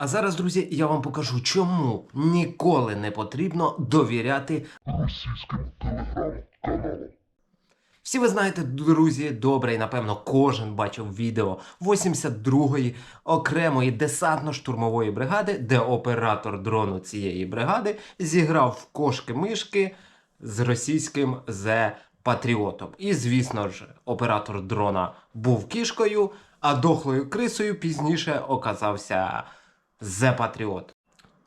А зараз, друзі, я вам покажу, чому ніколи не потрібно довіряти російським телеграм-каналам. Всі ви знаєте, друзі, добре, і напевно кожен бачив відео 82-ї окремої десантно-штурмової бригади, де оператор дрону цієї бригади зіграв в кошки-мишки з російським зе Патріотом. І, звісно ж, оператор дрона був кішкою, а дохлою крисою пізніше оказався зе Патріот.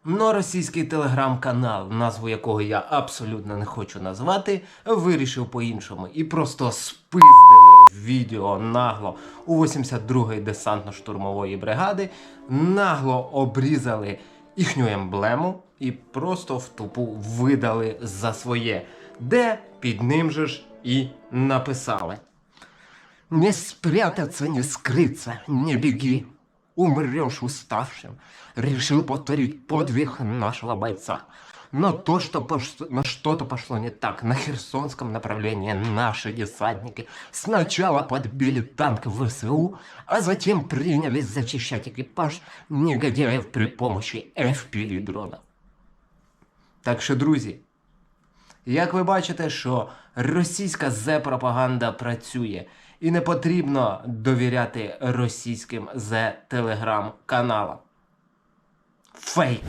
Но російський телеграм-канал, назву якого я абсолютно не хочу назвати, вирішив по-іншому і просто спиздили відео нагло у 82-ї десантно-штурмової бригади, нагло обрізали їхню емблему і просто в тупу видали за своє, де під ним же ж і написали. Не спрятаться, не скрыться, не беги. Умрешь уставшим. Решил повторить подвиг нашего бойца. Но то, что пош- на что-то пошло не так, на Херсонском направлении наши десантники сначала подбили танк ВСУ, а затем принялись зачищать экипаж негодяев при помощи FPV дрона. Так що, друзі, як ви бачите, що російська зе-пропаганда працює, і не потрібно довіряти російським зе-телеграм-каналам. Фейк!